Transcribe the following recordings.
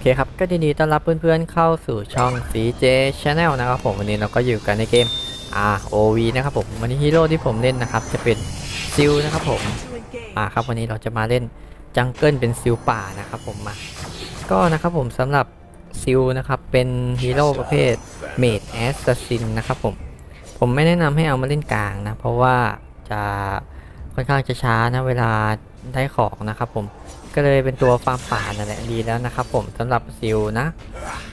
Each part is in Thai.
โอเคครับ ก็ยินดีต้อนรับเพื่อนๆเข้าสู่ช่อง CJ Channel นะครับผมวันนี้เราก็อยู่กันในเกม ROV นะครับผมวันนี้ฮีโร่ที่ผมเล่นนะครับ จะเป็นซิลนะครับผมอ่าครับวันนี้เราจะมาเล่นจังเกิลเป็นซิลป่านะครับผมมาก็นะครับผมสำหรับซิลนะครับเป็นฮีโร่ประเภทเมดแอสซัสซินนะครับผมผมไม่แนะนำให้เอามาเล่นกลางนะเพราะว่าจะค่อนข้างจะช้านะเวลาได้ของนะครับผม ก็เลยเป็นตัวฟาร์มป่านั่นแหละดีแล้วนะครับผมสำหรับซิลนะ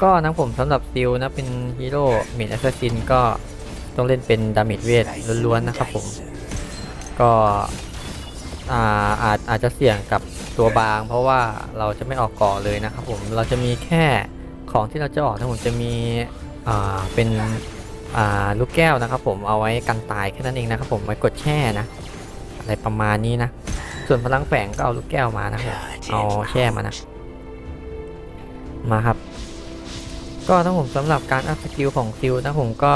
ก็นะผมสำหรับซิลนะเป็นฮีโร่เมดแอสซัสซินก็ต้องเล่นเป็นดาเมจเวทล้วนๆนะครับผม ก็อาอาจอาจจะเสี่ยงกับตัวบาง เพราะว่าเราจะไม่ออกเก่อเลยนะครับผมเราจะมีแค่ของที่เราจะออกนะผมจะมีอ่าเป็นอ่าลูกแก้วนะครับผมเอาไว้กันตายแค่นั้นเองนะครับผมไว้กดแช่นะ อะไรประมาณนี้นะ ส่วนพลังแฝงก็เอาลูกแก้วมานะครับเอาแช่มานะ มาครับ ก็ถ้าผมสำหรับการอัพสกิลของซิลนะผมก็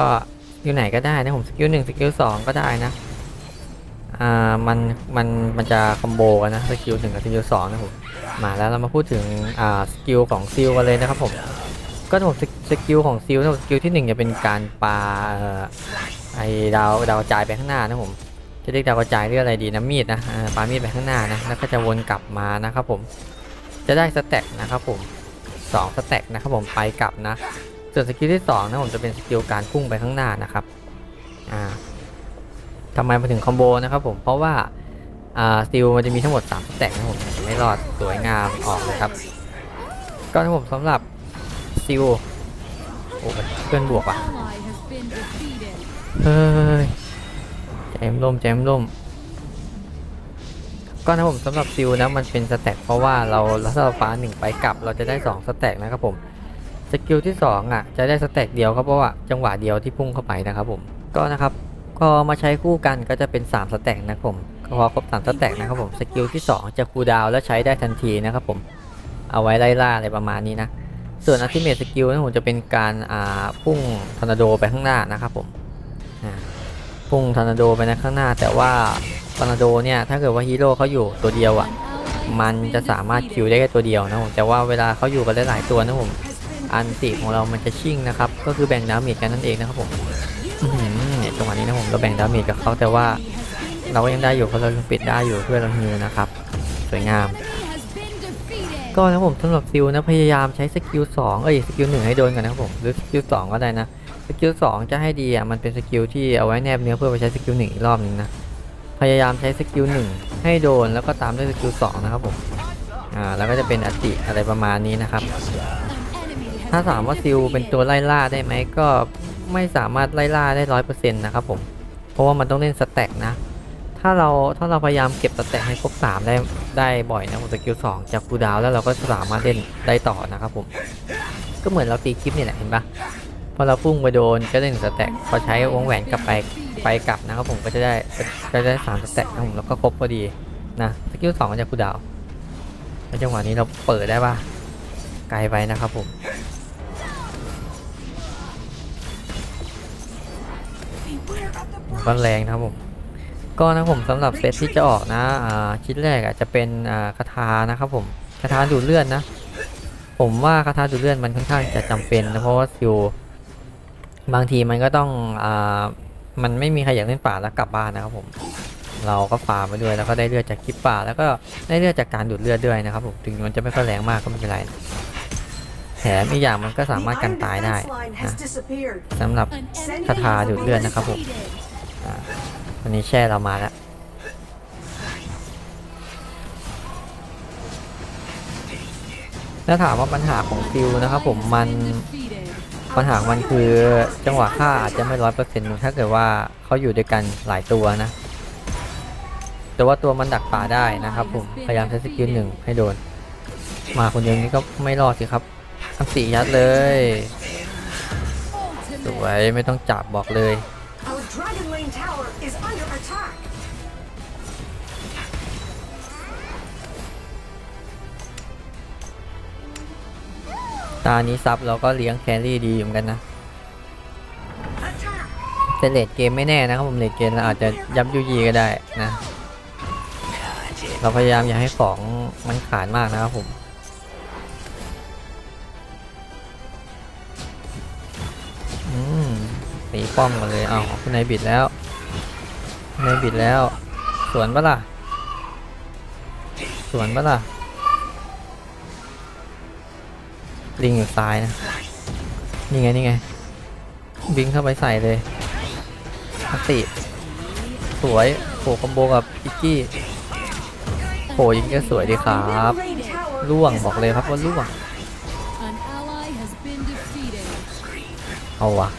อยู่ไหนก็ได้นะผมสกิลหนึ่งสกิลสองก็ได้นะอ่ามันมันมันจะคอมโบกันนะสกิลหนึ่งกับสกิลสองนะผมมาแล้วเรามาพูดถึงอ่าสกิลของซิลกันเลยนะครับผมก็ถ้าผมสสกิลของซิลนะผมสกิลที่หนึ่งจะเป็นการปาเอ่อไอดาวดาวกระจายไปข้างหน้านะผม จะเรียกดาวกระจายเรียกอะไรดีนะมีดนะอ่าปามีดไปข้างหน้านะแล้วก็จะวนกลับมานะครับผมจะได้สแต็กนะครับผมสองสแต็กนะครับผมไปกลับนะส่วนสกิลที่สองนะผมจะเป็นสกิลการพุ่งไปข้างหน้านะครับอ่าทำไมมาถึงคอมโบนะครับผมเพราะว่าอ่าสติลมันจะมีทั้งหมด3สแต็กนะผมไม่รอดสวยงามออกเลยครับก็นะผมสำหรับซิลโอ้เพื่อนบวกว่ะเฮ้ย จมล่มแจมล่ม ก็นะผมสำหรับซิลนะมันเป็นสแต็กเพราะว่าเราลัสเราฟ้าหนึ่งไปกลับ เราจะได้2สแต็กนะครับผมสกิลที่2อะจะได้สแต็กเดียวครับเพราะว่าจังหวะเดียวที่พุ่งเข้าไปนะครับผมก็นะครับก็มาใช้คู่กันก็จะเป็น3สแต็กนะครับผมพอครบ3สแต็กนะครับผมสกิลที่ 2 จะคูลดาวและใช้ได้ทันทีนะครับผมเอาไว้ไล่ล่าอะไรประมาณนี้นะส่วนอัลติเมทสกิลนะผมจะเป็นการอ่าพุ่งทอร์นาโดไปข้างหน้านะครับผมอ่า พุ่งทอร์นาโดไปในข้างหน้า แต่ว่าทอร์นาโดเนี่ยถ้าเกิดว่าฮีโร่เขาอยู่ตัวเดียวอะมันจะสามารถคิวได้แค่ตัวเดียวนะผมแต่ว่าเวลาเขาอยู่กันหลายๆตัวนะผมอันติของเรามันจะชิ่งนะครับก็คือแบ่งดาเมจกันนั่นเองนะครับผมเนี่ยจังหวะนี้นะผมเราแบ่งดาเมจกับเขาแต่ว่าเราก็ยังได้อยู่เพราะเรายังปิดได้อยู่เพื่อเราฮิวนะครับสวยงามก็นะผมสำหรับซิลนะพยายามใช้สกิล2เอ้ยสกิล1ให้โดนกันนะครับผมหรือสกิล2ก็ได้นะ กิล2จะให้ดีอะมันเป็นสกิลที่เอาไว้แนบเนื้อเพื่อไปใช้สกิล1อีกรอบหนึ่งนะพยายามใช้สกิล1ให้โดนแล้วก็ตามด้วยสกิล2นะครับผมอ่าแล้วก็จะเป็นอติอะไรประมาณนี้นะครับ ถ้าถามว่าซิลเป็นตัวไล่ล่าได้ไหมก็ไม่สามารถไล่ล่าได้ร้อยเปอร์เซ็นต์นะครับผมเพราะว่ามันต้องเล่นสแต็กนะถ้าเราถ้าเราพยายามเก็บสแต็กให้ครบ3ได้ได้บ่อยนะผมสกิล2จากคูดาวแล้วเราก็สามารถเล่นได้ต่อนะครับผมก็เหมือนเราตีคลิปนี่แหละเห็นปะ พอเราพุ่งไปโดนก็ได้หนึ่งสแต็กพอใช้วงแหวนกลับไปไปกลับนะครับผมก็จะได้ก็จะได้สามสแต็กนะผมแล้วก็ครบพอดีนะสกิล2จากคูดาวน์แล้วจังหวะนี้เราเปิดได้ปะไกลไปนะครับผมก็แรงนะครับผมก็นะผมสำหรับเซตที่จะออกนะอ่าชิ้นแรกอะจะเป็นอ่าคาถานะครับผมคาถาดูดเลือดนะ ผมว่าคาถาดูดเลือดมันค่อนข้างจะจำเป็นนะเพราะว่าซิว บางทีมันก็ต้องอ่ามันไม่มีใครอยากเล่นป่าแล้วกลับบ้านนะครับผม เราก็ฟาร์มไปด้วยแล้วก็ได้เลือดจากคลิปป่า แล้วก็ได้เลือดจากการดูดเลือดด้วยนะครับผมถึงมันจะไม่ค่อยแรงมากก็ไม่เป็นไรแถมอีกอย่างมันก็สามารถกันตายได้นะสำหรับคาถาดูดเลือดนะครับผมวันนี้แช่เรามาแล้วถ้าถามว่าปัญหาของฟิวนะครับผมมัน ปัญหามันคือจังหวะฆ่าอาจจะไม่ร้อยเปอร์เซ็นต์ถ้าเกิดว่าเขาอยู่ด้วยกันหลายตัวนะ แต่ว่าตัวมันดักป่าได้นะครับผม พยายามใช้สกิลหนึ่งให้โดน มาคนเดียวนี้ก็ไม่รอดสิครับทั้งสี่ยัดเลย สวยไม่ต้องจับบอกเลย ตานี้ซับเราก็เลี้ยงแครี่ดีเหมือนกันนะแต่เลตเกมไม่แน่นะครับผมเลตเกมเราอาจจะยับยูยีก็ได้นะ เราพยายามอย่าให้ของมันขาดมากนะครับผมตีป้อมมาเลย เอาคุณนายบิดแล้วนายบิดแล้ว สวนปะล่ะ สวนปะล่ะ ลิงอยู่ซ้ายนะ นี่ไงนี่ไง บิงเข้าไปใส่เลยอัตติสวยโผคอมโบกับอิกกี้โผยิงก็สวยดีครับ Lane tower ล่วง is บอกเลยครับว่า under ล่วง An ally has been defeated. เอาวะ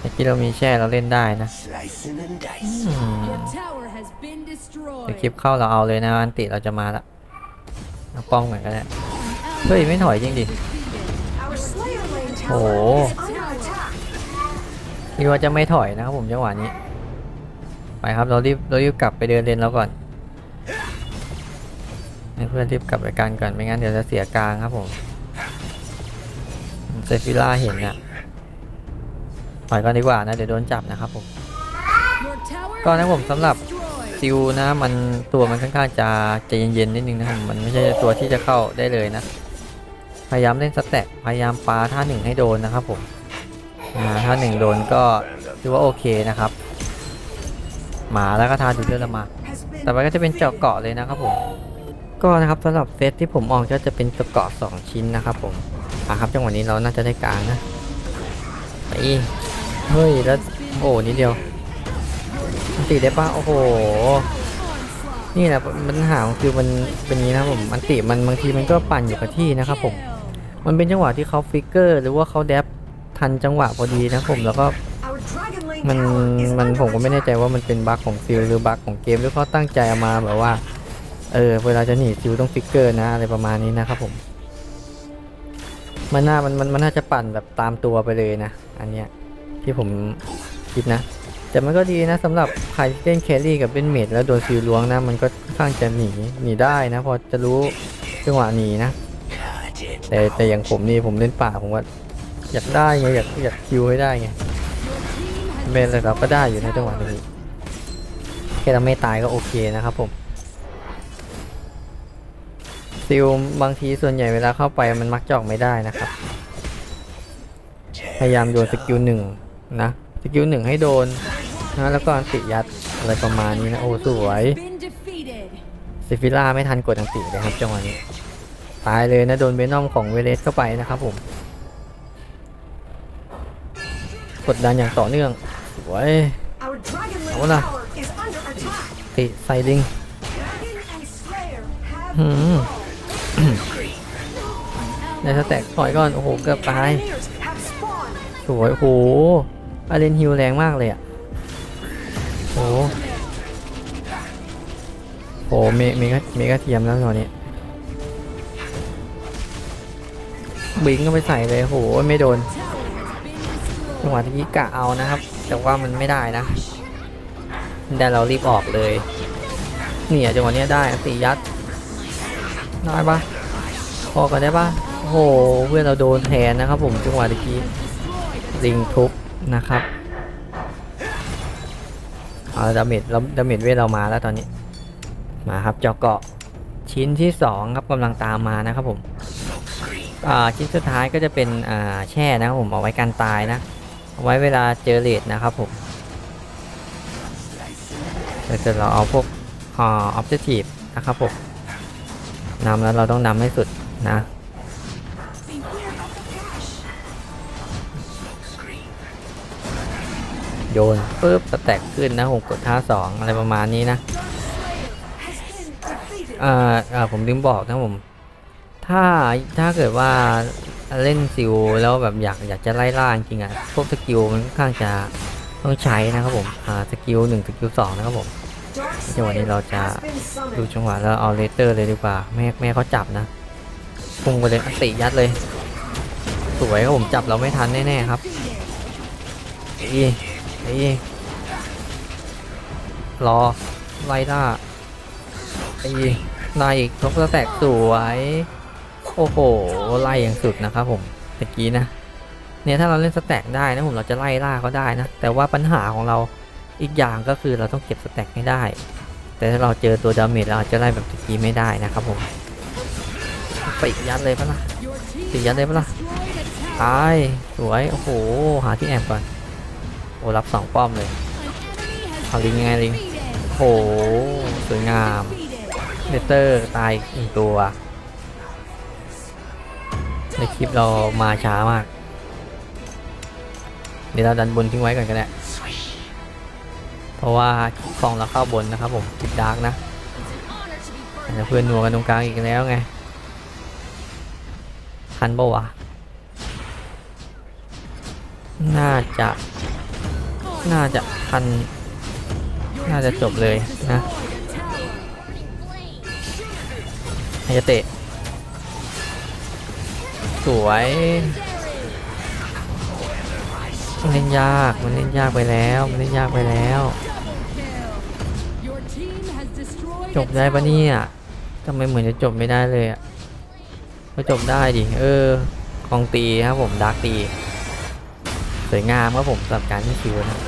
เมื่อกี้เรามีแช่เราเล่นได้นะ Slicing and อื dicing. ม Your tower has been เดี๋ยว destroyed. คลิปเข้าเราเอาเลยนะอันติเราจะมาละ เอาป้องเหมือนกันแหละ An ally เฮ้ยไม่ถอยจริงดิ defeated. Our Slayer Lane Oh. tower is under attack. คิดว่าจะไม่ถอยนะครับผมจังหวะนี้ ไปครับเรารีบเรารีบกลับไปเดินเลนเราก่อนให้เพื่อนรีบกลับไปกันก่อนไม่งั้นเดี๋ยวจะเสียกลางครับผมเซฟิล่าเห็นน่ะถอยก่อนดีกว่านะเดี๋ยวโดนจับนะครับผม Your tower ก็นะผมสำหรับ ซิลนะมันตัวมันค่อนข้างจะใจเย็นๆนิดนึงนะครับมันไม่ใช่ตัวที่จะเข้าได้เลยนะ พยายามเล่นสแต็กพยายามปาท่าหนึ่งให้โดนนะครับผมอ่าท่าหนึ่งโดนก็ถือว่าโอเคนะครับ หมาแล้วก็ทาดูเลือดละมา Has been ต่อไปก็จะเป็นเจาะเกาะเลยนะครับผมก็นะครับสำหรับเซตที่ผมออกก็จะเป็นเจาะสองชิ้นนะครับผมอะครับจังหวะนี้เราน่าจะได้กลางนะไปเฮ้ยแล้วโอ้นิดเดียว อันติได้ปะโอ้โห นี่แหละปัญหาของคือมันเป็นนี้นะผมอันติมันบางทีมันก็ปั่นอยู่กับที่นะครับผม มันเป็นจังหวะที่เขาฟิกเกอร์ หรือว่าเขาแดบทันจังหวะพอดีนะผมแล้วก็มันมันผมก็ไม่แน่ใจว่ามันเป็นบั๊กของซิลหรือบั๊กของเกมหรือเขาตั้งใจเอามาแบบว่าเออเวลาจะหนีซิลต้องฟิกเกอร์นะอะไรประมาณนี้นะครับผม มันน่ามันมันมันน่าจะปั่นแบบตามตัวไปเลยนะ อันเนี้ยที่ผมคิดนะ แต่มันก็ดีนะสำหรับใครเล่นแครี่กับเป็นเมดแล้วโดนซิลล้วงนะ มันก็ค่อนข้างจะหนีหนีได้นะ พอจะรู้จังหวะหนีนะ แต่แต่อย่างผมนี่ผมเล่นป่าผมว่าอยากได้ไงอยากอยากคิวให้ได้ไงเมนเลยเราก็ได้อยู่ในจังหวะนี้แค่เราไม่ตายก็โอเคนะครับผมซิลบางทีส่วนใหญ่เวลาเข้าไปมันมักจออกไม่ได้นะครับ พยายามโยนสกิลหนึ่งนะสกิลหนึ่งให้โดน นะแล้วก็อันติยัดอะไรประมาณนี้นะโอ้สวยซิฟิล่าไม่ทันกดอันติเลยครับจังหวะนี้ตายเลยนะโดนเวนอมของเวเลสเข้าไปนะครับผมกดดันอย่างต่อเนื่องสวย Our Dragon Lane Hola. tower is under attack. ติไซลิงหืมในสแต็กถอยก่อน โอ้โห เกือบตาย สวย โอ้โหอาเลนฮิวแรงมากเลยอะ โอ้โหเมเมกเมกเทียมแล้วตอนนี้บิงก็ไปใส่เลยโหไม่โดนจังหวะที่กะเอานะครับ แต่ว่ามันไม่ได้นะแต่เรารีบออกเลยเนี่ยจังหวะนี้ได้ตียัดได้ปะพอกันได้ปะโอ้โหเพื่อนเราโดนแทนนะครับ ผมจังหวะตะกี้ลิงทุบนะครับ เอาดาเมจเราดาเมจเวทเรามาแล้วตอนนี้ มาครับเจาะเกาะชิ้นที่สองครับกำลังตามมานะครับผมชิ้นสุดท้ายก็จะเป็นแช่นะครับผมเอาไว้กันตายนะเอาไว้เวลาเจอเลดนะครับผมเดี๋ยวเราเอาพวกออบเจกตีฟนะครับผมนำแล้วเราต้องนำให้สุดนะ โยนปุ๊บสแต็กขึ้นนะผมกดท่าสองอะไรประมาณนี้นะ Has been defeated. อ่าอ่าผมลืมบอกนะผม ถ้าถ้าเกิดว่าเล่นซิลแล้วแบบอยากอยากจะไล่ล่าจริงอะพวกสกิลมันค่อนข้างจะต้องใช้นะครับผมอ่าสกิลหนึ่งสกิลสองนะครับผมจังหวะนี้เราจะดูจังหวะแล้วเอาเลเตอร์เลยดีกว่าแม่แม่เขาจับนะพุ่งไปเลยอติยัดเลย สวยครับผมจับเราไม่ทันแน่ๆครับอี รอไล่ล่าอีไล่อีกทบแตกสวย โอ้โห ไล่อย่างสุดนะครับผมตะกี้นะ เนี่ยถ้าเราเล่นสแต็กได้นะผมเราจะไล่ล่าเขาได้นะ แต่ว่าปัญหาของเราอีกอย่างก็คือเราต้องเก็บสแต็กให้ได้ แต่ถ้าเราเจอตัวดาเมจเราอาจจะไล่แบบตะกี้ไม่ได้นะครับผมไปอีกยัดเลยปะล่ะ Your team Thì dẫn has đây mới là- destroyed a tower. ตาย สวย โอ้โห หาที่แอบก่อน โอ้รับสองป้อมเลยเอาลิงยังไงลิงโหสวยงามเลเตอร์ตายอีกหนึ่งตัวในคลิปเรามาช้ามาก เดี๋ยวเราดันบนทิ้งไว้ก่อนก็ได้เพราะว่าฟองเราเข้าบนนะครับผมคลิปดาร์กนะแต่เพื่อนนัวกันตรงกลางอีกแล้วไงทันปะวะน่าจะ น่าจะทัน น่าจะจบเลยนะไฮยาเตะ สวยมันเล่นยาก มันเล่นยากไปแล้ว มันเล่นยากไปแล้ว จบได้ปะเนี่ยทำไมเหมือนจะจบไม่ได้เลยอะก็จบได้ดิ เออคองตีครับผมดาร์กตี สวยงามครับผมสำหรับการที่ซิลนะ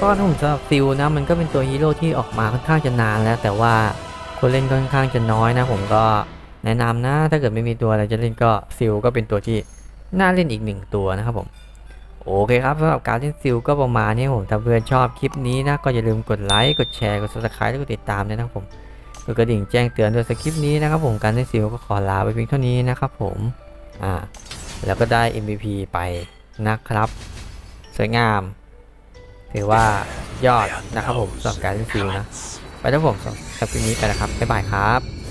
ก็ถ้าผมสำหรับซิลนะมันก็เป็นตัวฮีโร่ที่ออกมาค่อนข้างจะนานแล้ว แต่ว่าคนเล่นค่อนข้างจะน้อยนะ ผมก็แนะนำนะถ้าเกิดไม่มีตัวอะไรจะเล่นก็ซิลก็เป็นตัวที่น่าเล่นอีกหนึ่งตัวนะครับผมโอเคครับสำหรับการเล่นซิลก็ประมาณนี้ผมถ้าเพื่อนชอบคลิปนี้นะก็อย่าลืมกดไลค์กดแชร์กด subscribe และกดติดตามด้วยนะครับผมกดกระดิ่งแจ้งเตือนด้วยสคริปต์นี้นะครับผมการเล่นซิลก็ขอลาไปเพียงเท่านี้นะครับผมอ่าแล้วก็ได้ MVP ไปนะครับ สวยงามถือว่ายอดนะครับผมสำหรับการเล่นฟิลนะ ไปแล้วผมสำหรับคลิปนี้ไปนะครับบ๊ายบายครับ